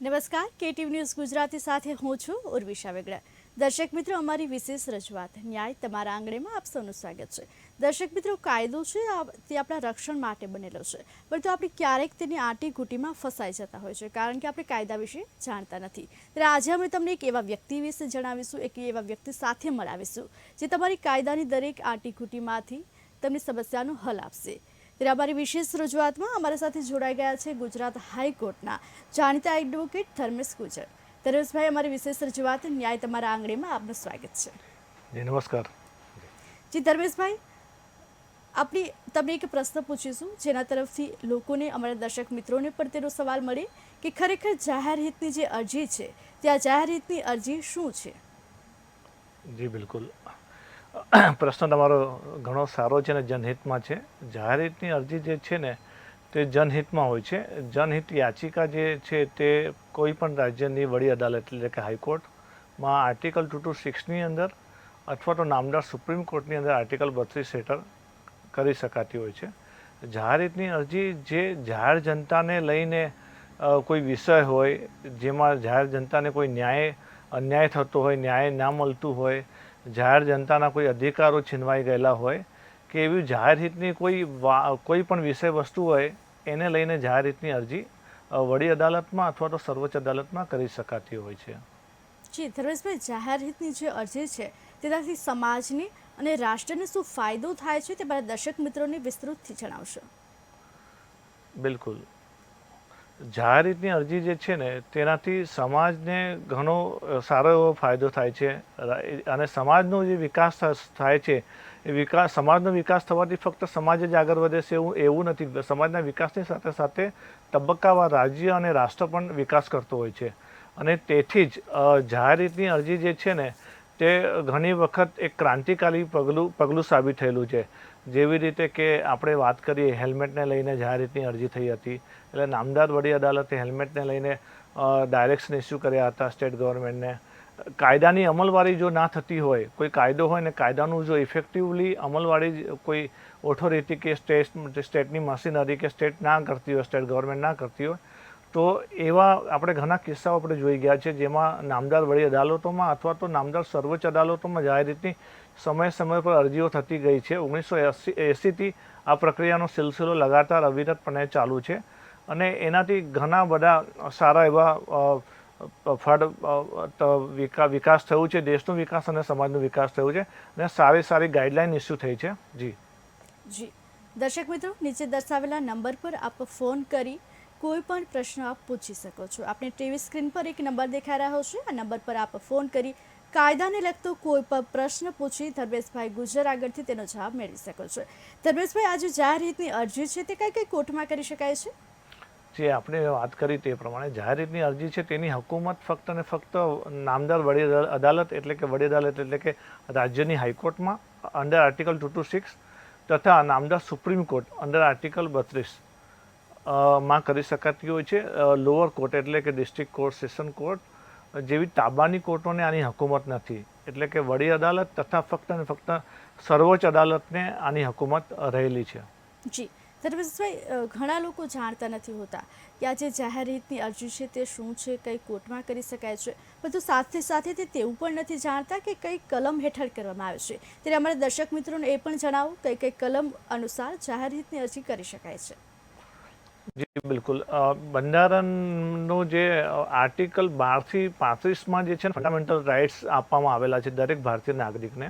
નમસ્કાર, કેટીવ ન્યૂઝ ગુજરાતી સાથે હું છું ઉર્વિશા વેગડા. દર્શક મિત્રો, અમારી વિશેષ રજૂઆત, ન્યાય તમારા આંગણેમાં આપ સૌનું સ્વાગત છે. દર્શક મિત્રો, કાયદો છે તે આપણા રક્ષણ માટે બનેલો છે. પરંતુ આપણે ક્યારેક તેની આંટી ઘૂંટીમાં ફસાઈ જતા હોય છે, કારણ કે આપણે કાયદા વિશે જાણતા નથી. ત્યારે આજે અમે તમને એક એવા વ્યક્તિ વિશે જણાવીશું, એક એવા વ્યક્તિ સાથે મળાવીશું, જે તમારી કાયદાની દરેક આંટી ઘૂંટીમાંથી તમને સમસ્યાનો હલ આપશે. અમારી વિશેષ રજૂઆતમાં અમારા સાથે જોડાઈ ગયા છે ગુજરાત હાઈકોર્ટના જાણીતા એડવોકેટ ધર્મેશ ગુજર. ધર્મેશભાઈ અમારી વિશેષ રજૂઆત ન્યાય તમારા આંગણેમાં આપનું સ્વાગત છે. જી નમસ્કાર. જી ધર્મેશભાઈ આપણી તમને એક પ્રશ્ન પૂછીશું જેના તરફથી લોકોને અમારા દર્શક મિત્રોને પણ તેનો સવાલ મળે કે ખરેખર જાહેર હિતની જે અરજી છે ત્યાં જાહેર હિતની અરજી શું છે? જી બિલકુલ. પ્રશ્ન તમારો ઘણો સારો છે અને જનહિતમાં છે. જાહેરહિતની અરજી જે છે ને, તે જનહિતમાં હોય છે. જનહિત યાચિકા જે છે તે કોઈ પણ રાજ્યની વડી અદાલત એટલે કે હાઈકોર્ટમાં આર્ટિકલ ટુ ટુ સિક્સની અંદર અથવા તો નામદાર સુપ્રીમ કોર્ટની અંદર આર્ટિકલ બત્રીસ હેઠળ કરી શકાતી હોય છે. જાહેરહિતની અરજી જે જાહેર જનતાને લઈને કોઈ વિષય હોય, જેમાં જાહેર જનતાને કોઈ ન્યાય, અન્યાય થતો હોય, ન્યાય ના મળતું હોય જાહેર જનતાના કોઈ અધિકારો છીનવાઈ ગયેલા હોય કે એવી જાહેર હિતની કોઈ વા- કોઈ પણ વિષય વસ્તુ હોય એને લઈને જાહેર હિતની અરજી વડી અદાલતમાં અથવા તો સર્વોચ્ચ અદાલતમાં કરી શકાતી હોય છે. જી ધર્મેશભાઈ જાહેર હિતની જે અરજી છે તેનાથી સમાજની અને રાષ્ટ્રને શું ફાયદો થાય છે તે મારા દર્શક મિત્રોને વિસ્તૃતથી જણાવશો. બિલકુલ. જાહેર રીતની અરજી જે છે ને, તેનાથી સમાજને ઘણો સારો એવો ફાયદો થાય છે. અને સમાજનો જે વિકાસ થાય છે, એ વિકાસ સમાજનો વિકાસ થવાથી ફક્ત સમાજ જ આગળ વધે છે એવું એવું નથી. સમાજના વિકાસની સાથે સાથે તબક્કાવાર રાજ્ય અને રાષ્ટ્ર પણ વિકાસ કરતો હોય છે. અને તેથી જ જાહેર રીતની અરજી જે છે ને, તે ઘણી વખત એક ક્રાંતિકારી પગલું પગલું સાબિત થયેલું છે. જેવી રીતે કે આપણે વાત કરીએ, હેલ્મેટને લઈને જાહેર રીતની અરજી થઈ હતી. એટલે નામદાર વડી અદાલતે હેલ્મેટને લઈને ડાયરેક્શન ઇસ્યુ કર્યા હતા સ્ટેટ ગવર્મેન્ટને કાયદાની અમલવારી જો ના થતી હોય, કોઈ કાયદો હોય ને કાયદાનું જો ઇફેક્ટિવલી અમલવારી કોઈ ઓથોરિટી કે સ્ટેટ સ્ટેટની મશીનરી કે સ્ટેટ ના કરતી હોય સ્ટેટ ગવર્મેન્ટ ના કરતી હોય, તો એવા આપણે ઘણા કિસ્સાઓ આપણે જોઈ ગયા છે, જેમાં નામદાર વડી અદાલતોમાં અથવા તો નામદાર સર્વોચ્ચ અદાલતોમાં જાહેર રીતની સમય સમય પર અરજીઓ થતી ગઈ છે. ઓગણીસો એસી, એંસીથી આ પ્રક્રિયાનો સિલસિલો લગાતાર અવિરતપણે ચાલુ છે અને એનાથી ઘણા બધા સારા એવા ફળ વિકા- વિકાસ થયું છે. દેશનો વિકાસ અને સમાજનો વિકાસ થયો છે અને સારી સારી ગાઈડલાઈન ઇસ્યુ થઈ છે. જી. જી. દર્શક મિત્રો, નીચે દર્શાવેલા નંબર પર આપ ફોન કરી કોઈ પણ પ્રશ્ન આપ પૂછી શકો છો. આપણે ટીવી સ્ક્રીન પર એક નંબર દેખાઈ રહ્યો છે. આ નંબર પર આપ ફોન કરી કાયદાને લગતો કોઈ પણ પ્રશ્ન પૂછી ધર્મેશભાઈ ગુજર આગળથી તેનો જવાબ મેળવી શકો છો. ધર્મેશભાઈ, આજે જાહેર હિતની અરજી છે તે કઈ કઈ કોર્ટમાં કરી શકાય છે? જે આપણે વાત કરી તે પ્રમાણે જાહેર રીતની અરજી છે તેની હકુમત ફક્ત અને ફક્ત નામદાર વડી અદાલત એટલે કે વડી અદાલત એટલે કે રાજ્યની હાઈકોર્ટમાં under article two two six તથા નામદાર સુપ્રીમ કોર્ટ અંડર આર્ટિકલ બત્રીસમાં કરી શકાતી હોય છે. લોઅર કોર્ટ એટલે કે ડિસ્ટ્રિક્ટ કોર્ટ સેશન કોર્ટ જેવી તાબાની કોર્ટોને આની હકુમત નથી. એટલે કે વડી અદાલત તથા ફક્ત અને ફક્ત સર્વોચ્ચ અદાલતને આની હકુમત રહેલી છે. જી. ધર્મેશભાઈ ઘણા લોકો જાણતા નથી હોતા કે આ જે જાહેર હિતની અરજી છે તે શું છે, કઈ કોર્ટમાં કરી શકાય છે. પરંતુ સાથે સાથે તે તેવું પણ નથી જાણતા કે કઈ કલમ હેઠળ કરવામાં આવે છે. ત્યારે અમારા દર્શક મિત્રોને એ પણ જણાવો, કઈ કઈ કલમ અનુસાર જાહેર હિતની અરજી કરી શકાય છે. જી, બિલકુલ. બંધારણનો જે આર્ટિકલ બારથી પાંત્રીસમાં જે છે ને ફંડામેન્ટલ રાઇટ્સ આપવામાં આવેલા છે દરેક ભારતીય નાગરિકને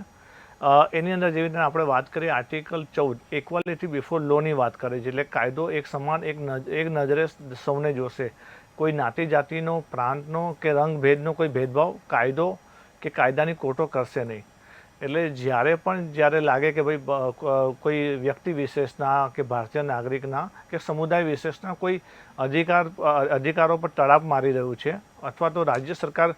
એની અંદર જેવી રીતે આપણે વાત કરીએ, આર્ટિકલ ચૌદ ઇક્વાલિટી બિફોર લોની વાત કરે છે એટલે કાયદો એક સમાન, એક એક નજરે સૌને જોશે. કોઈ નાતી જાતિનો પ્રાંતનો કે રંગભેદનો કોઈ ભેદભાવ કાયદો કે કાયદાની કોટો કરશે નહીં. એટલે જ્યારે પણ જ્યારે લાગે કે ભાઈ કોઈ વ્યક્તિ વિશેષના કે ભારતીય નાગરિકના કે સમુદાય વિશેષના કોઈ અધિકાર અધિકારો પર તડાપ મારી રહ્યું છે અથવા તો રાજ્ય સરકાર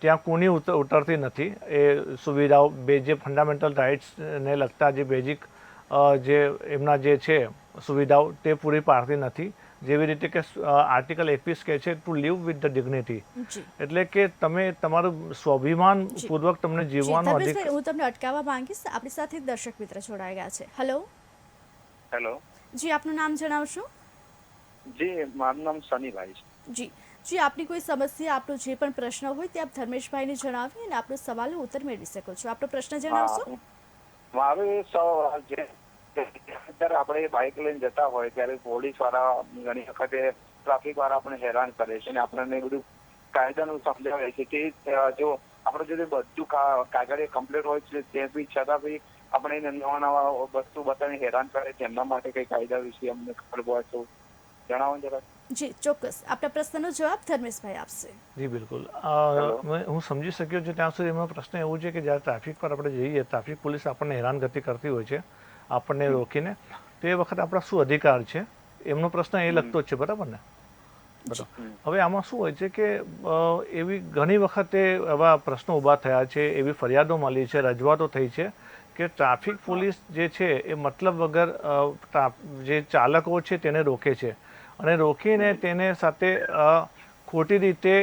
ત્યાં ઉત- ઉતરતી નથી, એ સુવિધાઓ, બે જે ફંડામેન્ટલ રાઇટ્સને લગતા જે બેઝિક જે એમના જે છે સુવિધાઓ તે પૂરી પાડતી નથી. જેવી રીતે કે આર્ટિકલ એકવીસ કહે છે to live with the dignity એટલે કે તમે તમારું સ્વાભિમાન પૂર્વક તમને જીવવાનો અધિકાર હું તમને અટકાવવા માંગીશ. આપણી સાથે દર્શક મિત્ર જોડાઈ ગયા છે. હેલો હેલો જી આપનું નામ જણાવશો? જી મારું નામ સનીભાઈ છે. જી. જી આપની કોઈ સમસ્યા આપનો જે પણ પ્રશ્ન હોય તે આપ ધર્મેશભાઈને જણાવી અને આપનો સવાલનો ઉત્તર મેળવી શકો છો. આપનો પ્રશ્ન જણાવશો. મારો સવાલ છે જ્યારે આપણે બાઇક લઈને જતા હોય ત્યારે પોલીસવાળા ઘણી વખતે ટ્રાફિક વાળા આપણને હેરાન કરે છે અને આપણને બધું કાયદાનું સમજાવે છે કે જો આપણે જો બધું કા- કાગળિયા કમ્પ્લીટ હોય છે તે બી છતાં બી આપણે એને નવા નવા વસ્તુ બતાવીને હેરાન કરે છે એમના માટે કઈ કાયદા વિશે અમને ખબર હોય તો જણાવો ને જરા. જી ચોક્કસ. આપના પ્રશ્નનો જવાબ ધર્મેશભાઈ આપશે. જી બિલકુલ. મેં- હું સમજી શક્યો છું ત્યાં સુધી એમાં પ્રશ્ન એવું છે કે જ્યારે ટ્રાફિક પર આપણે જઈએ ટ્રાફિક પોલીસ આપણને હેરાનગતિ કરતી હોય છે. આપણને રોકીને. તો એ વખતે આપણા શું અધિકાર છે? એમનો પ્રશ્ન એ લગતો જ છે, બરાબર ને? હવે આમાં શું હોય છે કે એવી ઘણી વખતે એવા પ્રશ્નો ઊભા થયા છે, એવી ફરિયાદો મળી છે, રજૂઆતો થઈ છે કે ટ્રાફિક પોલીસ જે છે એ મતલબ વગર જે ચાલકો છે તેને રોકે છે. અને રોકીને તેને સાથે ખોટી રીતે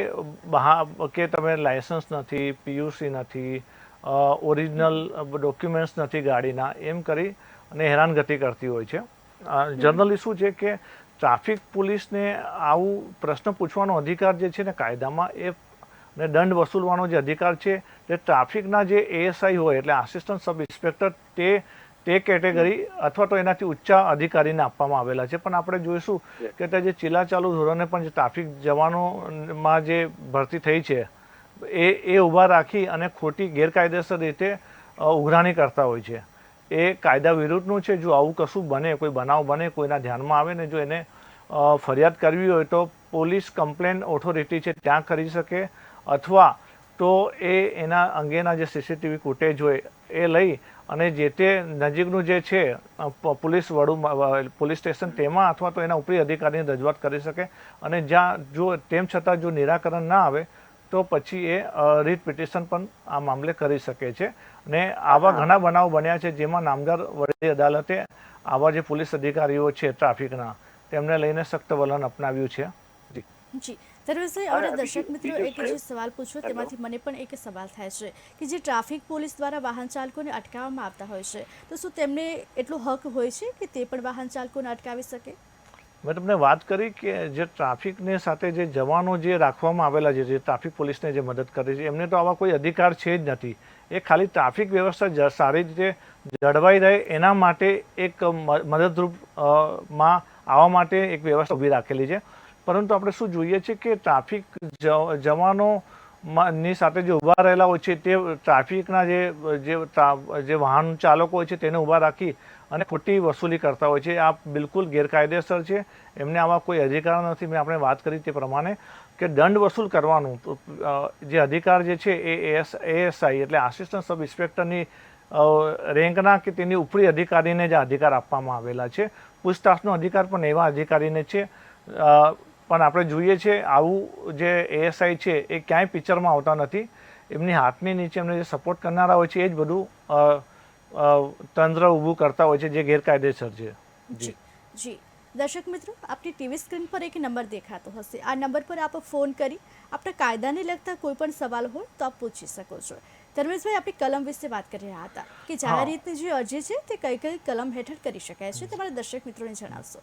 બહાર કે તમે લાયસન્સ નથી, પીયુસી નથી ઓરિજિનલ ડોક્યુમેન્ટ્સ નથી ગાડીના, એમ કરી અને હેરાનગતિ કરતી હોય છે. જનરલી શું છે કે ટ્રાફિક પોલીસને આવું પ્રશ્ન પૂછવાનો અધિકાર જે છે ને કાયદામાં એ ને દંડ વસૂલવાનો જે અધિકાર છે તે ટ્રાફિકના જે એએસઆઈ હોય એટલે આસિસ્ટન્ટ સબ ઇન્સ્પેક્ટર તે તે કેટેગરી અથવા તો એનાથી ઊંચા અધિકારીને આપવામાં આવેલા છે. પણ આપણે જોઈશું કે તે જે ચીલાચાલુ ધોરણે પણ જે ટ્રાફિક જવાનોમાં જે ભરતી થઈ છે એ એ ઊભા રાખી અને ખોટી ગેરકાયદેસર રીતે ઉઘરાણી કરતા હોય છે. એ કાયદા વિરુદ્ધનું છે. જો આવું કશું બને, કોઈ બનાવ બને, કોઈના ધ્યાનમાં આવે ને જો એને ફરિયાદ કરવી હોય તો પોલીસ કમ્પ્લેન ઓથોરિટી છે ત્યાં કરી શકે. અથવા તો એ એના અંગેના જે સીસીટીવી ફૂટેજ હોય એ લઈ અને જે તે નજીકનું જે છે પોલીસ વડું પોલીસ સ્ટેશન તેમાં અથવા તો એના ઉપરી અધિકારીને રજૂઆત કરી શકે. અને જ્યાં જો તેમ છતાં જો નિરાકરણ ના આવે તો પછી એ રીટ પિટિશન પણ આ મામલે કરી શકે છે. અને આવા ઘણા બનાવ બન્યા છે જેમાં નામદાર વડી અદાલતે આવા જે પોલીસ અધિકારીઓ છે ટ્રાફિકના તેમને લઈને સખ્ત વલણ અપનાવ્યું છે. જી. જી. ધર્મેશભાઈ હા, દર્શક મિત્રો એક જે સવાલ પૂછ્યો તેમાંથી મને પણ એક સવાલ થાય છે કે જે ટ્રાફિક પોલીસ દ્વારા વાહન ચાલકોને અટકાવવામાં આવતા હોય છે તો શું તેમને એટલો હક હોય છે કે તે પણ વાહન ચાલકોને અટકાવી શકે? મેં તમને વાત કરી કે જે ટ્રાફિકની સાથે જે જવાનો જે રાખવામાં આવેલા છે જે ટ્રાફિક પોલીસને જે મદદ કરે છે એમને તો આવા કોઈ અધિકાર છે જ નથી. એ ખાલી ટ્રાફિક વ્યવસ્થા સારી રીતે જળવાઈ રહે એના માટે એક મદદરૂપમાં આવવા માટે એક વ્યવસ્થા ઊભી રાખેલી છે. પરંતુ આપણે શું જોઈએ છે કે ટ્રાફિક જવાનો ની સાથે જે ઊભા રહેલા હોય છે તે ટ્રાફિકના જે જે વાહન ચાલકો હોય છે તેને ઊભા રાખી અને ખોટી વસૂલી કરતા હોય છે. આ બિલકુલ ગેરકાયદેસર છે. એમને આવા કોઈ અધિકાર નથી. મેં આપણે વાત કરી તે પ્રમાણે. કે દંડ વસૂલ કરવાનું તો જે અધિકાર જે છે એ એસ, એએસઆઈ એટલે આસિસ્ટન્ટ સબ ઇન્સ્પેક્ટરની રેન્કના કે તેની ઉપરી અધિકારીને જે અધિકાર આપવામાં આવેલા છે. પૂછતાછનો અધિકાર પણ એવા અધિકારીને છે. પણ આપણે જોઈએ છે આવું જે એએસઆઈ છે એ ક્યાંય પિક્ચરમાં આવતા નથી. એમની હાથની નીચે એમને જે સપોર્ટ કરનારા હોય છે એ જ બધું તંત્ર ઊભું કરતા હોય છે જે ગેરકાયદેસર છે. જી. જી. દર્શક મિત્રો આપની ટીવી સ્ક્રીન પર એક નંબર દેખાતો હશે. આ નંબર પર આપ ફોન કરી આપણા કાયદાને લગતા કોઈ પણ સવાલ હોય તો આપ પૂછી શકો છો. ધર્મેશભાઈ આપણી કલમ વિશે વાત કરી રહ્યા હતા કે જાહેર રીતની જે અરજી છે તે કઈ કઈ કલમ હેઠળ કરી શકાય છે તમારા દર્શક મિત્રોને જણાવશો.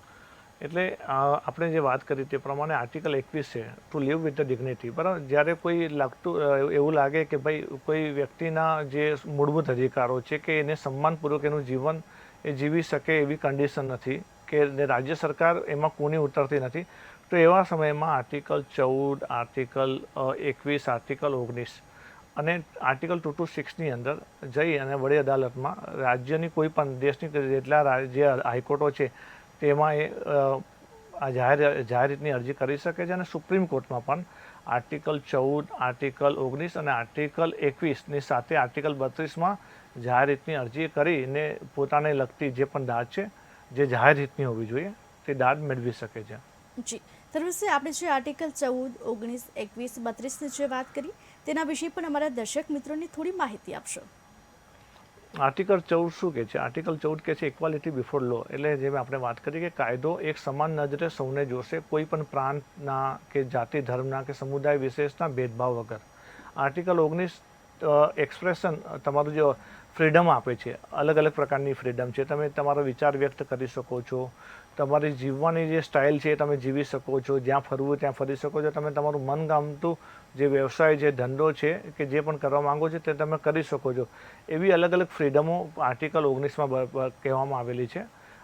એટલે આપણે જે વાત કરી તે પ્રમાણે આર્ટિકલ એકવીસ છે to live with the dignity બરાબર? જ્યારે કોઈ લાગતું એવું લાગે કે ભાઈ કોઈ વ્યક્તિના જે મૂળભૂત અધિકારો છે કે એને સન્માનપૂર્વક એનું જીવન એ જીવી શકે એવી કન્ડિશન નથી કે રાજ્ય સરકાર એમાં કોની ઉતરતી નથી, તો એવા સમયમાં આર્ટિકલ ચૌદ, આર્ટિકલ એકવીસ, આર્ટિકલ ઓગણીસ અને આર્ટિકલ ટુ ટુ સિક્સની અંદર જઈ અને વડી અદાલતમાં રાજ્યની કોઈ પણ, દેશની જેટલા રાજ્ય હાઈકોર્ટો છે, તેમાં એ જાહેર જાહેર રીતની અરજી કરી શકે છે અને સુપ્રીમ કોર્ટમાં પણ આર્ટિકલ ચૌદ, આર્ટિકલ ઓગણીસ અને આર્ટિકલ એકવીસની સાથે આર્ટિકલ બત્રીસમાં જાહેર રીતની અરજી કરીને પોતાને લગતી જે પણ દાદ છે જે જાહેર રીતની હોવી જોઈએ તે દાદ મેળવી શકે છે. જી. ધર્મેશભાઈ આપણે જે આર્ટિકલ ચૌદ ઓગણીસ એકવીસ બત્રીસની જે વાત કરી તેના વિશે પણ અમારા દર્શક મિત્રોને થોડી માહિતી આપશો. આર્ટિકલ ચૌદ શું કહે છે? આર્ટિકલ ચૌદ કહે છે ઇક્વાલિટી બિફોર લો એટલે જેમ આપણે વાત કરી કે કાયદો એક સમાન નજરે સૌને જોશે કોઈ પણ પ્રાંતના કે જાતિ ધર્મના કે સમુદાય વિશેષના ભેદભાવ વગર. આર્ટિકલ ઓગણીસ એક્સપ્રેશન તમારું જે ફ્રીડમ આપે છે, અલગ અલગ પ્રકારની ફ્રીડમ છે. તમે તમારો વિચાર વ્યક્ત કરી શકો છો. તમારી જીવવાની જે સ્ટાઇલ છે એ તમે જીવી શકો છો. જ્યાં ફરવું ત્યાં ફરી શકો છો. તમે તમારું મનગમતું જે વ્યવસાય છે, ધંધો છે કે જે પણ કરવા માંગો છો તે તમે કરી શકો છો. એવી અલગ અલગ ફ્રીડમો આર્ટિકલ ઓગણીસમાં કહેવામાં આવેલી છે.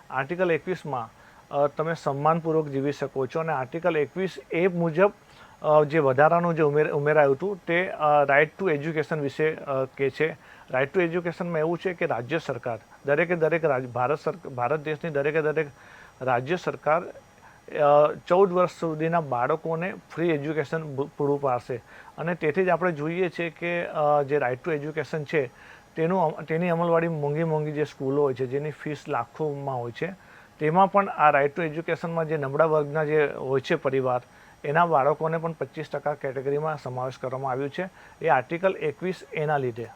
આર્ટિકલ એકવીસમાં તમે સન્માનપૂર્વક જીવી શકો છો અને આર્ટિકલ એકવીસ એ મુજબ જે વધારાનું જે ઉમેર, ઉમેરાયું હતું તે રાઇટ ટુ એજ્યુકેશન વિશે કે છે. રાઇટ ટુ એજ્યુકેશનમાં એવું છે કે રાજ્ય સરકાર, દરેકે દરેક રાજ, ભારત સર, ભારત દેશની દરેકે દરેક રાજ્ય સરકાર ચૌદ વર્ષ સુધીના બાળકોને ફ્રી એજ્યુકેશન પૂરું પાડશે. અને તેથી જ આપણે જોઈએ છીએ કે જે રાઇટ ટુ એજ્યુકેશન છે, તેનું તેની અમલવાડી મોંઘી મોંઘી જે સ્કૂલો હોય છે, જેની ફીસ લાખોમાં હોય છે, તેમાં પણ આ રાઇટ ટુ એજ્યુકેશનમાં જે નબળા વર્ગના જે હોય છે પરિવાર એના બાળકોને પણ પચીસ ટકા કેટેગરીમાં સમાવેશ કરવામાં આવ્યું છે. એ આર્ટિકલ એકવીસ એના લીધે.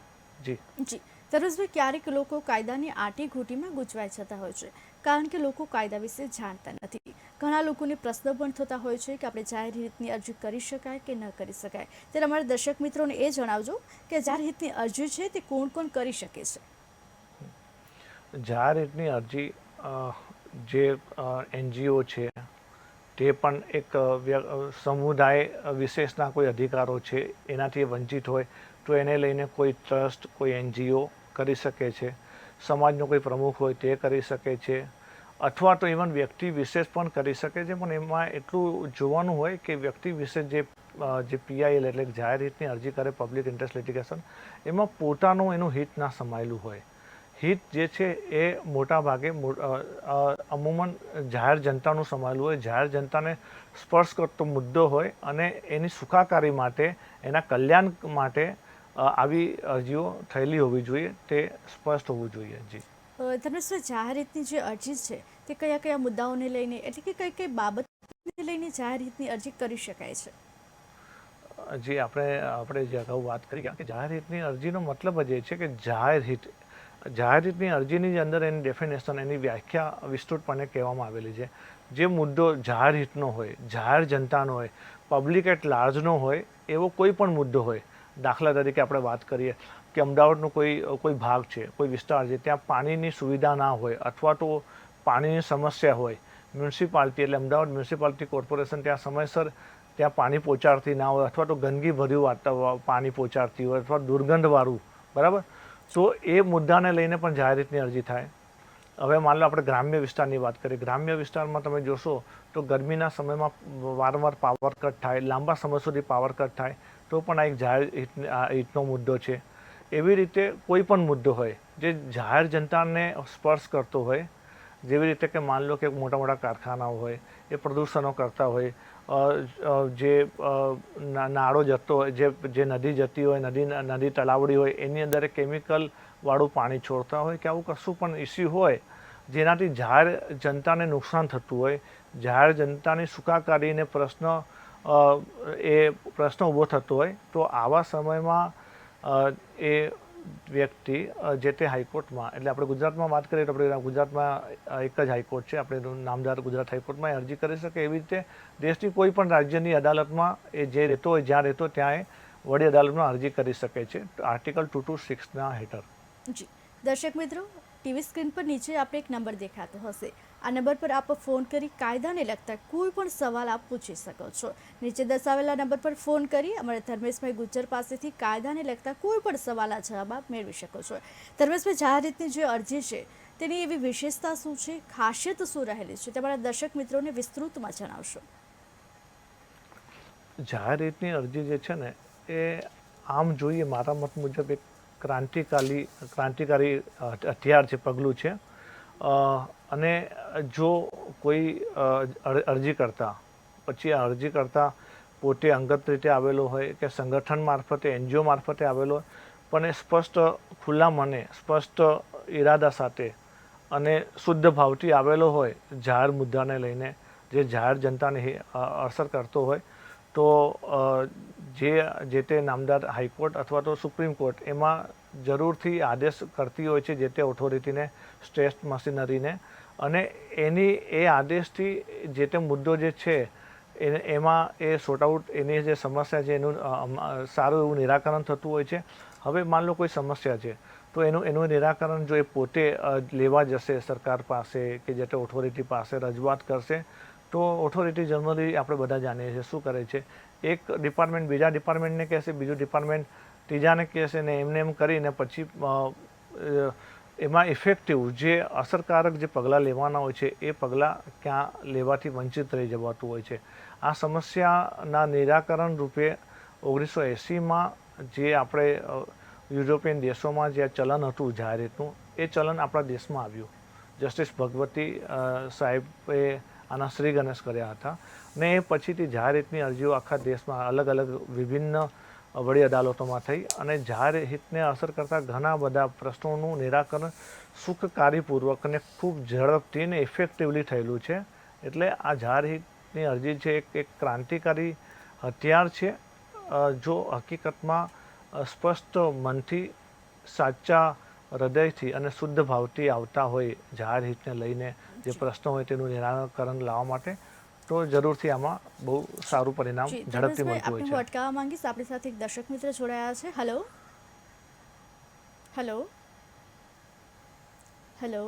જી. જી. સરોજભાઈ ક્યારેક લોકો કાયદાની આટી ઘૂંટીમાં ગૂંચવાઈ જતા હોય છે કારણ કે લોકો કાયદા વિશે જાણતા નથી. ઘણા લોકોને પ્રશ્ન પણ થતા હોય છે કે આપણે જાહેર હિતની અરજી કરી શકાય કે ન કરી શકાય. ત્યારે અમારા દર્શક મિત્રોને એ જણાવજો કે જાહેર હિતની અરજી છે તે કોણ કોણ કરી શકે છે? જાહેર હિતની અરજી જે એનજીઓ છે તે પણ એક સમુદાય વિશેષના કોઈ અધિકારો છે, એનાથી વંચિત હોય, તો એને લઈને કોઈ ટ્રસ્ટ, કોઈ એનજીઓ કરી શકે છે, સમાજનો કોઈ પ્રમુખ હોય તે કરી શકે છે, અથવા તો ઇવન વ્યક્તિ વિશેષ પણ કરી શકે છે, પણ એમાં એટલું જોવાનું હોય કે વ્યક્તિ વિશેષ જે જે પીઆઈએલ એટલે જાહેર હિતની અરજી કરે પબ્લિક ઇન્ટરેસ્ટ લિટિગેશન એમાં પોતાનું એનું હિત ના સમાયેલું હોય. હિત જે છે એ મોટા ભાગે અમુમન જાહેર જનતાનું સમાયેલું હોય. જાહેર જનતાને સ્પર્શ કરતો મુદ્દો હોય અને એની સુખાકારી માટે એના કલ્યાણ માટે આવી અરજીઓ થયેલી હોવી જોઈએ. તે સ્પષ્ટ હોવું જોઈએ. જી. ધર્મેશભાઈ જાહેર હિતની જે અરજી છે તે કયા કયા મુદ્દાઓને લઈને એટલે કે કઈ કઈ બાબતને લઈને જાહેર હિતની અરજી કરી શકાય છે? જે આપણે આપણે જે અગાઉ વાત કરી કે જાહેર હિતની અરજીનો મતલબ જ એ છે કે જાહેર હિત જાહેર અરજીની જ અંદર એની ડેફિનેશન એની વ્યાખ્યા વિસ્તૃતપણે કહેવામાં આવેલી છે. જે મુદ્દો જાહેર હિતનો હોય, જાહેર જનતાનો હોય પબ્લિક એટ લાર્જનો હોય, એવો કોઈ પણ મુદ્દો હોય, દાખલા તરીકે આપણે વાત કરીએ કે અમદાવાદનો કોઈ કોઈ ભાગ છે, કોઈ વિસ્તાર છે, ત્યાં પાણીની સુવિધા ના હોય અથવા તો પાણીની સમસ્યા હોય, મ્યુનિસિપાલિટી એટલે અમદાવાદ મ્યુનિસિપાલિટી કોર્પોરેશન ત્યાં સમયસર ત્યાં પાણી પહોંચાડતી ના હોય અથવા તો ગંદકી ભર્યું પાણી પહોંચાડતી હોય અથવા દુર્ગંધવાળું, બરાબર? તો એ મુદ્દાને લઈને પણ જાહેર રીતની અરજી થાય. હવે માન લો આપણે ગ્રામ્ય વિસ્તારની વાત કરીએ. ગ્રામ્ય વિસ્તારમાં તમે જોશો તો ગરમીના સમયમાં વારંવાર પાવર કટ થાય, લાંબા સમય સુધી પાવર કટ થાય, તો પણ આ એક જાહેર હિત- હિતનો મુદ્દો છે. એવી રીતે કોઈ પણ મુદ્દો હોય, જે જાહેર જનતાને સ્પર્શ કરતો હોય, જેવી રીતે કે માન લો કે મોટા મોટા કારખાનાઓ હોય, એ પ્રદૂષણો કરતા હોય જે નાળો જતો હોય, જે જે નદી જતી હોય, નદી નદી તલાવડી હોય, એની અંદર કેમિકલવાળું કેમિકલ વાળું પાણી છોડતા હોય કે આવું કશું પણ ઇસ્યુ હોય, જેનાથી જાહેર જનતાને નુકસાન થતું હોય, જાહેર જનતાની સુખાકારીને પ્રશ્ન એ પ્રશ્ન ઊભો થતો હોય, તો આવા સમયમાં એ વ્યક્તિ જે તે હાઈકોર્ટમાં, એટલે આપણે ગુજરાતમાં વાત કરીએ તો આપણે ગુજરાતમાં એક જ હાઈકોર્ટ છે. આપણે નામદાર ગુજરાત હાઈકોર્ટમાં અરજી કરી શકે એવી રીતે દેશની કોઈ પણ રાજ્યની અદાલતમાં એ જે રહેતો હોય, જ્યાં રહેતો ત્યાં એ વડી અદાલતમાં અરજી કરી શકે છે. આર્ટિકલ ટુ ટુ સિક્સના હેઠળ. જી. દર્શક મિત્રો, ટીવી સ્ક્રીન પર નીચે આપણે એક નંબર દેખાતો હશે. આ નંબર પર આપ ફોન કરી કાયદાને લગતા કોઈ પણ સવાલ આપ પૂછી શકો છો. નીચે દર્શાવેલા નંબર પર ફોન કરી અમારે ધર્મેશભાઈ ગુજ્જર પાસેથી કાયદાને લગતા કોઈ પણ સવાલના જવાબ આપ મેળવી શકો છો. ધર્મેશભાઈ જાહેર રીતની જે અરજી છે, તેની એવી વિશેષતા શું છે? ખાસિયત શું રહેલી છે? તમારા દર્શક મિત્રોને વિસ્તૃતમાં જણાવશો. જાહેર રીતની અરજી જે છે ને, એ આમ જોઈએ મારા મત મુજબ એક ક્રાંતિકારી ક્રાંતિકારી હથિયાર છે, પગલું છે. અને જો કોઈ અરજી કરતા, પછી આ અરજી કરતા પોતે અંગત રીતે આવેલો હોય કે સંગઠન મારફતે, એનજીઓ મારફતે આવેલો હોય, પણ એ સ્પષ્ટ ખુલ્લા મને, સ્પષ્ટ ઈરાદા સાથે અને શુદ્ધ ભાવથી આવેલો હોય, જાહેર મુદ્દાને લઈને, જે જાહેર જનતાને અસર કરતો હોય, તો જે જે તે નામદાર હાઈકોર્ટ અથવા તો સુપ્રીમ કોર્ટ, એમાં જરૂરથી આદેશ કરતી હોય છે જે તે ઓથોરિટીને સ્ટેટ મશીનરીને અને એની, એ આદેશથી જે તે મુદ્દો જે છે, એ, એમાં એ સોર્ટ આઉટ એની જે સમસ્યા છે, એનું સારું એવું નિરાકરણ થતું હોય છે. હવે માન લો કોઈ સમસ્યા છે, તો એનું એનું નિરાકરણ જો એ પોતે લેવા જશે સરકાર પાસે કે જે તે ઓથોરિટી પાસે રજૂઆત કરશે, તો ઓથોરિટી જનરલી આપણે બધા જાણીએ છીએ શું કરે છે. એક ડિપાર્ટમેન્ટ બીજા ડિપાર્ટમેન્ટને કહેશે, બીજું ડિપાર્ટમેન્ટ ત્રીજાને કહેશે ને એમને એમ કરીને પછી એમાં ઇફેક્ટિવ જે અસરકારક જે પગલાં લેવાના હોય છે, એ પગલાં ક્યાં લેવાથી વંચિત રહી જવાતું હોય છે. આ સમસ્યાના નિરાકરણ રૂપે ઓગણીસો એંસીમાં જે આપણે યુરોપિયન દેશોમાં જે ચલન હતું જાહેરાતનું, એ ચલન આપણા દેશમાં આવ્યું. જસ્ટિસ ભગવતી સાહેબે આના શ્રી ગણેશ કર્યા હતા ને એ પછીથી જાહેરાતની અરજીઓ આખા દેશમાં અલગ અલગ વિભિન્ન વડી અદાલતોમાં થઈ અને જાહેર હિતને અસર કરતા ઘણા બધા પ્રશ્નોનું નિરાકરણ સુખકારીપૂર્વક અને ખૂબ ઝડપથી અને ઇફેક્ટિવલી થયેલું છે. એટલે આ જાહેર હિતની અરજી છે એક એક ક્રાંતિકારી હથિયાર છે. જો હકીકતમાં સ્પષ્ટ મનથી સાચા હૃદયથી અને શુદ્ધ ભાવથી આવતા હોય જાહેર હિતને લઈને જે. પ્રશ્નો હોય તેનું નિરાકરણ લાવવા માટે તો જરૂરથી આમાં બહુ સારું પરિણામ ઝડપથી મળતું હોય હું છે. અટકાવવા માંગીશ. આપણી સાથે એક દર્શક મિત્ર જોડાયા છે. હેલો હેલો હેલો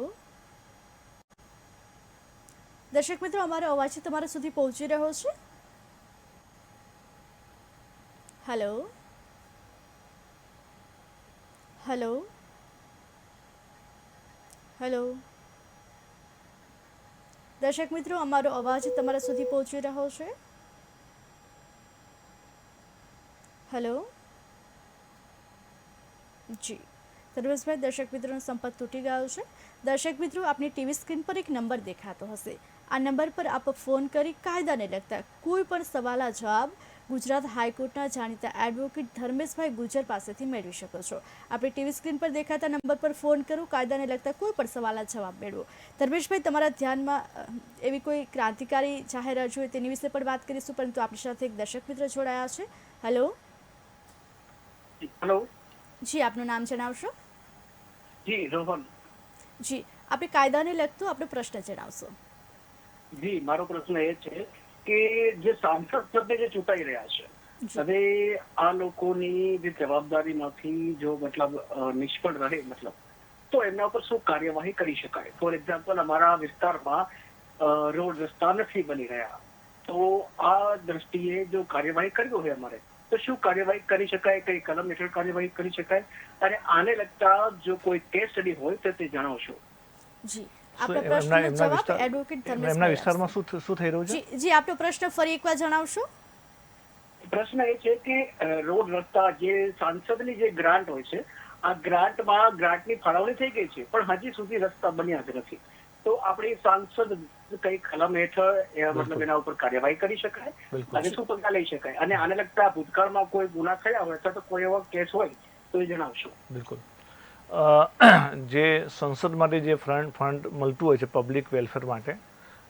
દર્શક મિત્રો અમારો અવાજ તમારા સુધી પહોંચી રહ્યો છે? હેલો હેલો હેલો દર્શક મિત્રો, અમારો અવાજ તમારા સુધી પહોંચી રહ્યો છે? હેલો જી. ધર્મેશભાઈ, દર્શક મિત્રોનો સંપર્ક તૂટી ગયો છે. દર્શક મિત્રો, આપની ટીવી સ્ક્રીન પર એક નંબર દેખાતો હશે. આ નંબર પર આપ ફોન કરી કાયદાને લગતા કોઈ પણ સવાલના જવાબ ગુજરાત હાઈકોર્ટના જાણીતા એડવોકેટ ધર્મેશભાઈ ગુજર પાસેથી મેળવી શકો છો. આપણે ટીવી સ્ક્રીન પર દેખાતા નંબર પર ફોન કરો કાયદાને લગતા કોઈ પણ સવાલના જવાબ મેળવો. ધર્મેશભાઈ તમારા ધ્યાનમાં એવી કોઈ ક્રાંતિકારી જાહેરાત જોઈએ તેની વિશે પણ વાત કરીશું પરંતુ આપણી સાથે એક દર્શક મિત્ર જોડાયા છે. હેલો હેલો જી આપનું નામ જણાવશો? જી રોહન. જી આપણે કાયદાને લગતો આપણો પ્રશ્ન જણાવશો. જી મારો પ્રશ્ન એ છે કે જે સાંસદ સભ્ય જે ચૂંટાઈ રહ્યા છે હવે આ લોકોની જે જવાબદારીમાંથી જો મતલબ નિષ્ફળ રહે મતલબ તો એમના ઉપર શું કાર્યવાહી કરી શકાય? ફોર એક્ઝામ્પલ અમારા વિસ્તારમાં રોડ રસ્તા નથી બની રહ્યા. તો આ દ્રષ્ટિએ જો કાર્યવાહી કરવી હોય અમારે તો શું કાર્યવાહી કરી શકાય? કઈ કલમ હેઠળ કાર્યવાહી કરી શકાય? અને આને લગતા જો કોઈ કેસ સ્ટડી હોય તો તે જણાવશો. જી. શું આપણા પ્રશ્નનો જવાબ વિસ્તાર એડવોકેટ એમના વિસ્તારમાં શું શું થઈ રહ્યું છે? જી જી આપનો પ્રશ્ન ફરી એકવાર જણાવશો? પ્રશ્ન એ છે કે રોડ રસ્તા જે સાંસદની જે ગ્રાન્ટ હોય છે આ ગ્રાન્ટમાં ગ્રાન્ટની ફાળવણી થઈ ગઈ છે પણ હજી સુધી રસ્તા બન્યા જ નથી. તો આપણે સાંસદ કઈ કલમ હેઠળ એ મતલબ એના ઉપર કાર્યવાહી કરી શકાય અને શું પગલા લઈ શકાય? અને આને લગતા ભૂતકાળમાં કોઈ ગુના થયા હોય અથવા તો કોઈ એવો કેસ હોય તો એ જણાવશો. બિલકુલ. જે સંસદ માટે જે ફંડ ફંડ મળતું હોય છે પબ્લિક વેલફેર માટે,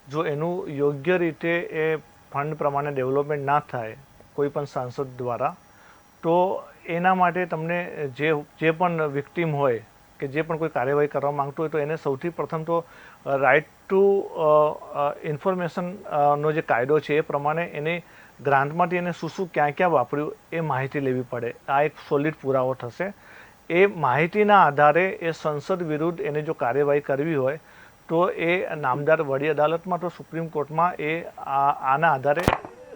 જો એનું યોગ્ય રીતે એ ફંડ પ્રમાણે ડેવલપમેન્ટ ના થાય કોઈ પણ સાંસદ દ્વારા, તો એના માટે તમને જે જે પણ વિક્ટીમ હોય કે જે પણ કોઈ કાર્યવાહી કરવા માંગતું હોય તો એને સૌથી પ્રથમ તો રાઇટ ટુ ઇન્ફોર્મેશન નો જે કાયદો છે એ પ્રમાણે એને ગ્રાન્ટમાંથી એને શું શું, ક્યાં ક્યાં વાપર્યું એ માહિતી લેવી પડે. આ એક સોલિડ પુરાવો થશે. એ માહિતીના આધારે એ સંસદ વિરુદ્ધ એને જો કાર્યવાહી કરવી હોય, તો એ નામદાર વડી અદાલતમાં તો સુપ્રીમ કોર્ટમાં એ આના આધારે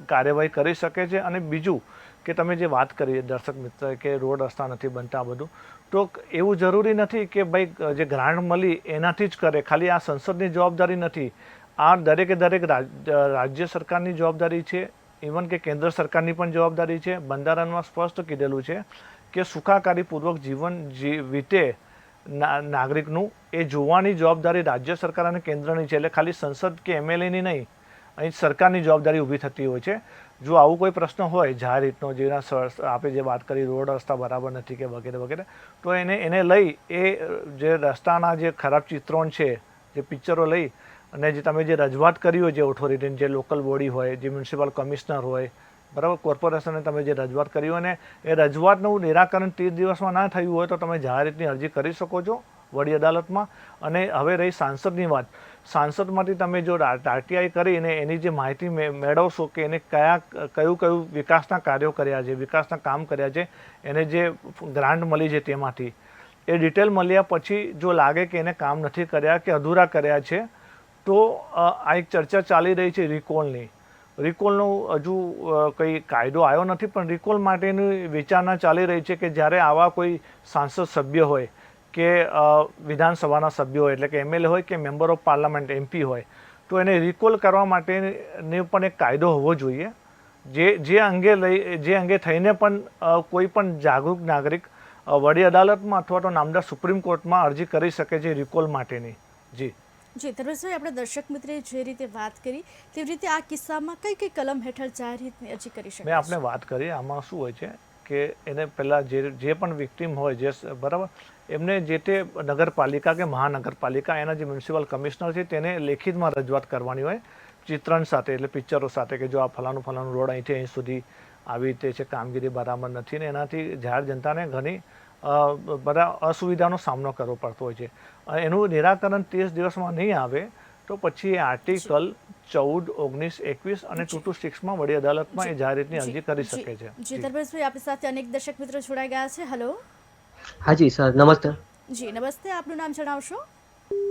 કાર્યવાહી કરી શકે છે. અને બીજું કે તમે જે વાત કરી, દર્શક મિત્ર, કે રોડ રસ્તા નથી બનતા બધું, તો એવું જરૂરી નથી કે ભાઈ, જે ગ્રાન્ટ મળી એનાથી જ કરે. ખાલી આ સંસદની જવાબદારી નથી. આ દરેકે દરેક રાજ- રાજ્ય સરકારની જવાબદારી છે. ઇવન કે કેન્દ્ર સરકારની પણ જવાબદારી છે. બંધારણમાં સ્પષ્ટ કીધેલું છે કે સુખાકારીપૂર્વક જીવન જી વીતે નાગરિકનું, એ જોવાની જવાબદારી રાજ્ય સરકાર અને કેન્દ્રની છે. એટલે ખાલી સંસદ કે એમએલએની નહીં, અહીં સરકારની જવાબદારી ઊભી થતી હોય છે. જો આવું કોઈ પ્રશ્ન હોય, જાહેર રીતનો જેના આપણે જે વાત કરી, રોડ રસ્તા બરાબર નથી કે વગેરે વગેરે, તો એને એને લઈ, એ જે રસ્તાના જે ખરાબ ચિત્રોણ છે, જે પિક્ચરો લઈ અને જે તમે જે રજૂઆત કરી હોય, જે ઓથોરિટીની જે લોકલ બોડી હોય, જે મ્યુનિસિપલ કમિશનર હોય બરાબર? કોર્પોરેશને તમે જે રજૂઆત કરી અને એ રજૂઆતનું નિરાકરણ ત્રીસ દિવસમાં ના થયું હોય તો તમે જાહેર રીતની અરજી કરી શકો છો વડી અદાલતમાં. અને હવે રહી સાંસદની વાત. સાંસદમાંથી તમે જો આરટીઆઈ કરીને એની જે માહિતી મેળવશો કે એને કયા, કયું કયું વિકાસના કાર્યો કર્યા છે, વિકાસના કામ કર્યા છે, એને જે ગ્રાન્ટ મળી છે તેમાંથી, એ ડિટેલ મળ્યા પછી જો લાગે કે એને કામ નથી કર્યા કે અધૂરા કર્યા છે, તો આ એક ચર્ચા ચાલી રહી છે રિકોલની. રિકોલનો હજુ કંઈ કાયદો આવ્યો નથી, પણ રિકોલ માટેની વિચારણા ચાલી રહી છે કે જ્યારે આવા કોઈ સાંસદ સભ્ય હોય કે વિધાનસભાના સભ્યો હોય, એટલે કે એમએલએ હોય કે મેમ્બર ઓફ પાર્લામેન્ટ એમપી હોય, તો એને રિકોલ કરવા માટેની પણ એક કાયદો હોવો જોઈએ. જે જે અંગે લઈ, જે અંગે થઈને પણ કોઈ પણ જાગૃત નાગરિક વડી અદાલતમાં અથવા તો નામદાર સુપ્રીમ કોર્ટમાં અરજી કરી શકે છે રિકોલ માટેની. જી. જી ધર્મેશભાઈ આપણે દર્શક મિત્રે જે રીતે વાત કરી તેવી રીતે આ કિસ્સામાં કઈ કઈ કલમ હેઠળ જાહેર હિતની અરજી કરી મેં આપણે વાત કરી આમાં શું હોય છે કે એને પહેલાં જે જે પણ વિક્ટીમ હોય જે બરાબર એમને જે તે નગરપાલિકા કે મહાનગરપાલિકા એના જે મ્યુનિસિપલ કમિશનર છે તેને લેખિતમાં રજૂઆત કરવાની હોય ચિત્રણ સાથે એટલે પિક્ચરો સાથે કે જો આ ફલાણું ફલાણું રોડ અહીંથી અહીં સુધી આવી રીતે છે કામગીરી બરાબર નથી ને એનાથી જાહેર જનતાને ઘણી બધા અસુવિધાનો સામનો કરવો પડતો હોય છે. એનું નિરાકરણ ત્રીસ દિવસમાં નહીં આવે તો પછી એ આર્ટિકલ ચૌદ ઓગણીસ એકવીસ અને ટુ ટુ સિક્સમાં વડી અદાલતમાં એ જાહેર રીતની અરજી કરી શકે છે. જી. જી. ધર્મેશભાઈ આપણી સાથે અનેક દર્શક મિત્રો જોડાઈ ગયા છે. હેલો હાજી સર. નમસ્તે. જી નમસ્તે. આપનું નામ જણાવશો?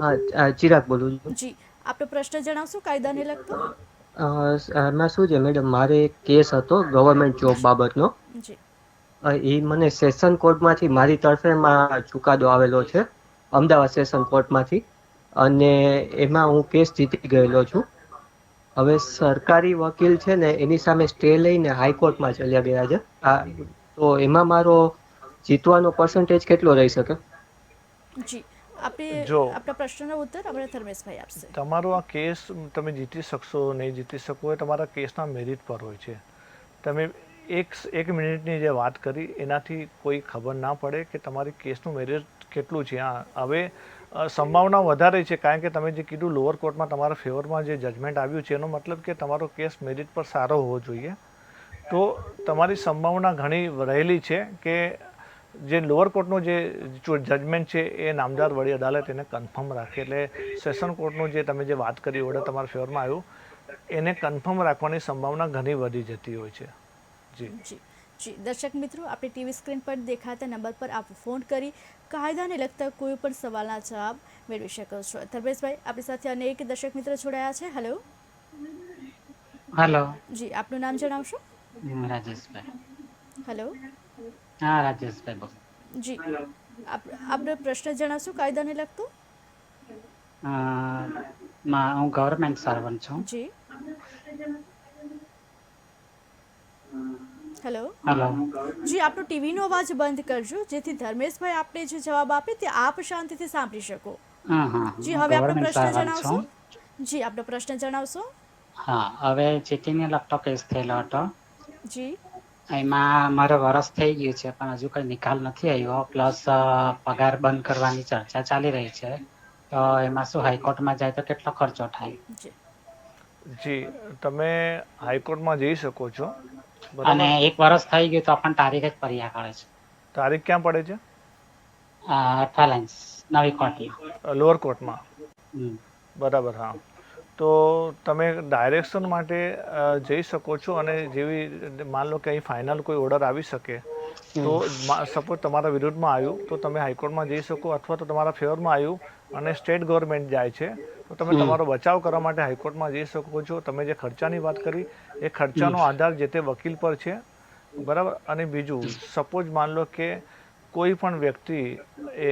હા ચિરાગ બોલું છું. જી. આપનો પ્રશ્ન જણાવશો? કાયદાને લગતો? મેં એમાં શું છે મેડમ? મારે એક કેસ હતો ગવર્મેન્ટ જોબ બાબતનો. જી. એ મને સેશન કોર્ટમાંથી મારી તરફે ચુકાદો આવેલો છે. અમદાવાદ સેશન કોર્ટમાંથી. અને એમાં હું કેસ જીતી ગયેલો છું. હવે સરકારી વકીલ છે ને એની સામે સ્ટે લઈને હાઈકોર્ટમાં ચાલ્યા ગયા છે. આ તો એમાં મારો જીતવાનો પર્સન્ટેજ કેટલો રહી શકે? જી આપણે જો. આપણા પ્રશ્નનો ઉત્તર આપણે ધર્મેશભાઈ આપશે. તમારો આ કેસ તમે જીતી શકશો નહીં જીતી શકો એ તમારા કેસના મેરિટ પર હોય છે. તમે એક એક મિનિટની જે વાત કરી એનાથી કોઈ ખબર ના પડે કે તમારી કેસનું મેરિટ કેટલું છે? હા, હવે સંભાવના વધારે છે, કારણ કે તમે જે કીધું લોઅર કોર્ટમાં તમારા ફેવરમાં જે જજમેન્ટ આવ્યું છે, એનો મતલબ કે તમારો કેસ મેરિટ પર સારો હોવો જોઈએ. તો તમારી સંભાવના ઘણી રહેલી છે કે જે લોઅર કોર્ટનું જે જજમેન્ટ છે, એ નામદાર વડી અદાલત એને કન્ફર્મ રાખે. એટલે સેશન કોર્ટનું જે તમે જે વાત કરી ઓર્ડર તમારા ફેવરમાં આવ્યું, એને કન્ફર્મ રાખવાની સંભાવના ઘણી વધી જતી હોય છે. જી. જી. દર્શક મિત્રો, આપણે ટીવી સ્ક્રીન પર દેખાતા નંબર પર આપ ફોન કરી કાયદાને લગતા કોઈ પણ સવાલના જવાબ મેળવી શકો છો. ધર્મેશભાઈ આપણી સાથે અનેક દર્શક મિત્રો જોડાયા છે. હેલો હેલો જી આપનું નામ જણાવશો? રાજેશભાઈ. હેલો હા રાજેશભાઈ બોલ. જી આપ આપનો પ્રશ્ન જણાવશો કાયદાને લગતો? હું ગવર્મેન્ટ સર્વન્ટ છું. જી. હેલો જી આપનો ટીવીનો અવાજ બંધ કરજો. જેથી ધર્મેશભાઈ આપણે જે જવાબ આપે તે આપ શાંતિથી સાંભળી શકો. હા હા. જી હવે આપનો પ્રશ્ન જણાવશો? જી આપનો પ્રશ્ન જણાવશો? હા હવે ચીટીને લગતો કેસ થયેલો હતો. જી. એમાં મારે વરસ થઈ ગયું છે પણ હજુ કઈ નિકાલ નથી આવ્યો. પ્લસ પગાર બંધ કરવાની ચર્ચા ચાલી રહી છે. તો એમાં શું હાઈકોર્ટમાં જાય તો કેટલો ખર્ચો થાય? જી. જી તમે હાઈકોર્ટમાં જઈ શકો છો. અને એક વર્ષ થઈ ગયું તો પણ તારીખ જ પર્યા કરે છે. તારીખ ક્યાં પડે છે? અઠવાલાઇન્સ નવી કોર્ટમાં લોઅર કોર્ટમાં બરાબર હા. તો તમે ડાયરેક્શન માટે જઈ શકો છો અને જેવી માન લો કે અહીં ફાઇનલ કોઈ ઓર્ડર આવી શકે તો સપોઝ તમારા વિરુદ્ધમાં આવ્યું તો તમે હાઈકોર્ટમાં જઈ શકો અથવા તો તમારા ફેવરમાં આવ્યું અને સ્ટેટ ગવર્મેન્ટ જાય છે તો તમે તમારો બચાવ કરવા માટે હાઈકોર્ટમાં જઈ શકો છો. તમે જે ખર્ચાની વાત કરી એ ખર્ચાનો આધાર જે તે વકીલ પર છે. બરાબર? અને બીજું સપોઝ માન લો કે કોઈ પણ વ્યક્તિ એ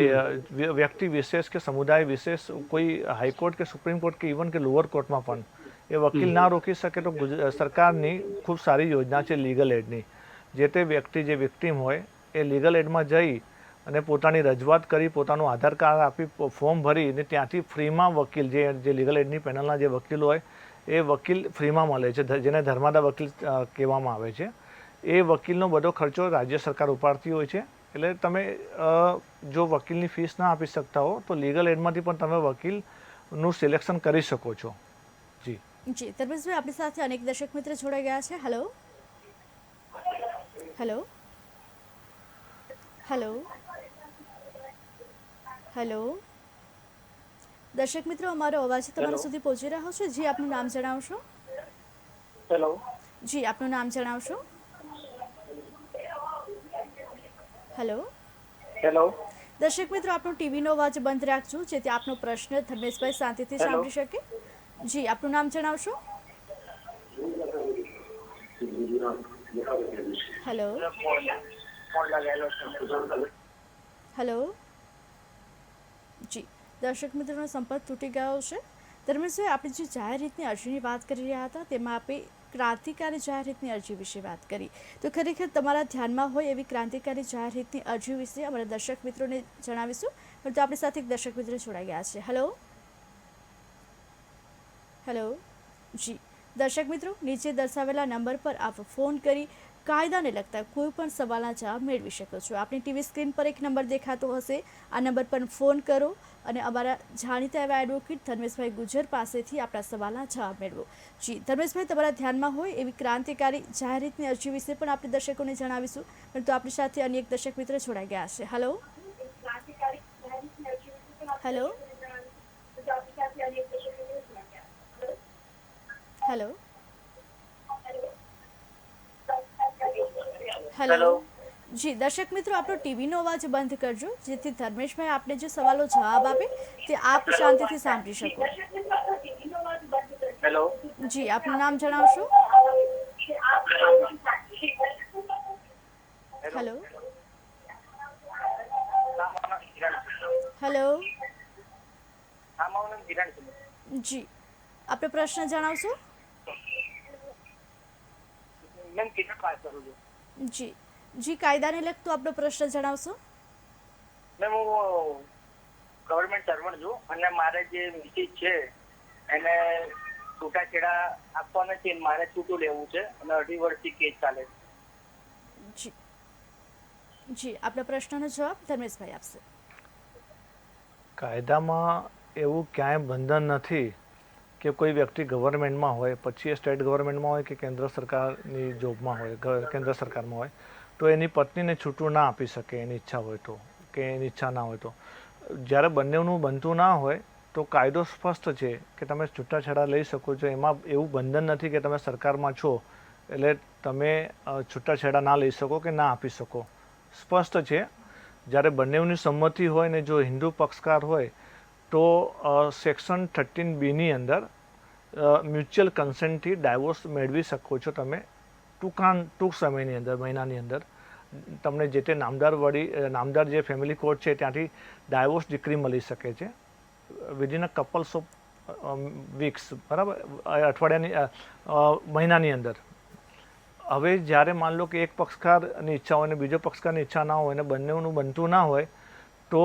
વ્યક્તિ વિશેષ કે સમુદાય વિશેષ કોઈ હાઈકોર્ટ કે સુપ્રીમ કોર્ટ કે ઇવન કે લોઅર કોર્ટમાં પણ એ વકીલ ના રોકી શકે તો સરકારની ખૂબ સારી યોજના છે લીગલ એડની. જે તે વ્યક્તિ જે વિક્ટીમ હોય એ લીગલ એડમાં જઈ અને પોતાની રજૂઆત કરી, પોતાનું આધાર કાર્ડ આપી ફોર્મ ભરી અને ત્યાંથી ફ્રીમાં વકીલ જે જે લીગલ એડની પેનલના જે વકીલ હોય, એ વકીલ ફ્રીમાં મળે છે. જેને ધર્માદા વકીલ કહેવામાં આવે છે. એ વકીલનો બધો ખર્ચો રાજ્ય સરકાર ઉપાડતી હોય છે. એટલે તમે જો વકીલની ફીસ ના આપી શકતા હો, તો લીગલ એડમાંથી પણ તમે વકીલનું સિલેક્શન કરી શકો છો. જી. જી, ધર્મેશભાઈ આપણી સાથે અનેક દર્શક મિત્ર જોડાઈ ગયા છે. Hello hello hello hello. દર્શક મિત્રો અમારો અવાજ તમારા સુધી પહોંચી રહ્યો છે? જી આપનું નામ જણાવશો? હેલો. જી આપનું નામ જણાવશો? હેલો. હેલો. દર્શક મિત્રો આપણો ટીવીનો અવાજ બંધ રાખજો જેથી આપનો પ્રશ્ન ધર્મેશભાઈ શાંતિથી સાંભળી શકે. જી આપનું નામ જણાવશો? હેલો. હેલો. દર્શક મિત્રોનો સંપર્ક તૂટી ગયો છે. ધર્મેશભાઈ આપણે જે જાહેર રીતની અરજીની વાત કરી રહ્યા હતા, તેમાં આપણે ક્રાંતિકારી જાહેર રીતની અરજી વિશે વાત કરી. તો ખરેખર તમારા ધ્યાનમાં હોય એવી ક્રાંતિકારી જાહેર રીતની અરજી વિશે અમારા દર્શક મિત્રોને જણાવીશું. પણ આપણી સાથે એક દર્શક મિત્ર જોડાઈ ગયા છે. Hello hello ji. દર્શક મિત્રો, નીચે દર્શાવેલા નંબર પર આપ ફોન કરી કાયદાને લગતા કોઈ પણ સવાલના જવાબ મેળવી શકો છો. આપની ટીવી સ્ક્રીન પર એક નંબર દેખાતો હશે. આ નંબર પર ફોન કરો અને અમારા જાણીતા એવા એડવોકેટ ધર્મેશભાઈ ગુજર પાસેથી આપણા સવાલના જવાબ મેળવો. જી, ધર્મેશભાઈ, તમારા ધ્યાનમાં હોય એવી ક્રાંતિકારી જાહેરતની અરજી વિશે પણ આપણે દર્શકોને જણાવીશું. પરંતુ આપણી સાથે અન્ય એક દર્શક મિત્ર જોડાઈ ગયા છે. Hello hello hello hello ji દર્શક મિત્રો આપણો ટીવીનો અવાજ બંધ કરજો જેથી ધર્મેશભાઈ આપને જે સવાલો જવાબ આપે તે આપ શાંતિથી સાંભળી શકો. હેલો જી આપનું નામ જણાવશો? હેલો હેલો જી આપણે પ્રશ્ન જણાવશો? મેમ કેટલા પાસ કરું છું? જી. જી કાયદાને લગતો આપણો પ્રશ્ન જણાવશો? મેં હું ગવર્મેન્ટ સર્વન્ટ છું અને મારે જે મિસિસ છે એને છૂટાછેડા આપવાના છે અને મારે છૂટું લેવું છે અને અઢી વર્ષથી કેસ ચાલે છે. જી. જી આપણા પ્રશ્નનો જવાબ ધર્મેશભાઈ આપશે. કાયદામાં એવું ક્યાંય બંધન નથી. કે કોઈ વ્યક્તિ ગવર્મેન્ટમાં હોય, પછી એ સ્ટેટ ગવર્મેન્ટમાં હોય કે કેન્દ્ર સરકારની જોબમાં હોય કેન્દ્ર સરકારમાં હોય, તો એની પત્નીને છૂટું ના આપી શકે એની ઈચ્છા હોય તો, કે એની ઈચ્છા ના હોય તો. જ્યારે બંનેનું બનતું ના હોય, તો કાયદો સ્પષ્ટ છે કે તમે છૂટાછેડા લઈ શકો છો. એમાં એવું બંધન નથી કે તમે સરકારમાં છો, એટલે તમે છૂટાછેડા ના લઈ શકો કે ના આપી શકો. સ્પષ્ટ છે. જ્યારે બંનેની સંમતિ હોય ને જો હિન્દુ પક્ષકાર હોય તો સેક્શન થર્ટીન બીની અંદર મ્યુચ્યુઅલ કન્સેન્ટથી ડાયવોર્સ મેળવી શકો છો તમે. ટૂંકા, ટૂંક સમયની અંદર, મહિનાની અંદર. તમને જે તે નામદાર વડી નામદાર જે ફેમિલી કોર્ટ છે, ત્યાંથી ડાયવોર્સ ડિક્રી મળી શકે છે. Within a couples of weeks બરાબર? અઠવાડિયાની મહિનાની અંદર. હવે જ્યારે માન લો કે એક પક્ષકારની ઈચ્છા હોય ને બીજો પક્ષકારની ઈચ્છા ના હોય અને બંનેનું બનતું ના હોય, તો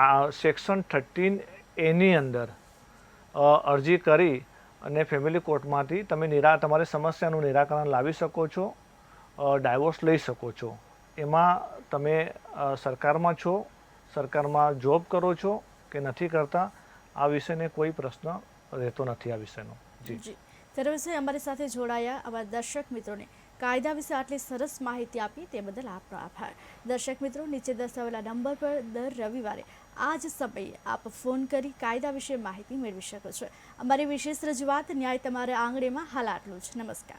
આ સેક્શન થર્ટીન એની અંદર અરજી કરી અને ફેમિલી કોર્ટમાંથી તમે નિરા, તમારી સમસ્યાનું નિરાકરણ લાવી શકો છો ડાયવોર્સ લઈ શકો છો. એમાં તમે સરકારમાં છો, સરકારમાં જોબ કરો છો કે નથી કરતા, આ વિષયને કોઈ પ્રશ્ન રહેતો નથી આ વિષયનો જી. ધર્મેશભાઈ અમારી સાથે જોડાયા અમારા દર્શક મિત્રોને. કાયદા વિશે આટલી સરસ માહિતી આપી તે બદલ આપનો આભાર. દર્શક મિત્રો, નીચે દર્શાવેલા નંબર પર દર રવિવારે આ જ સમયે આપ ફોન કરી કાયદા વિશે માહિતી મેળવી શકો છો. અમારી વિશેષ રજૂઆત ન્યાય તમારા આંગણેમાં હાલ આટલું જ. નમસ્કાર.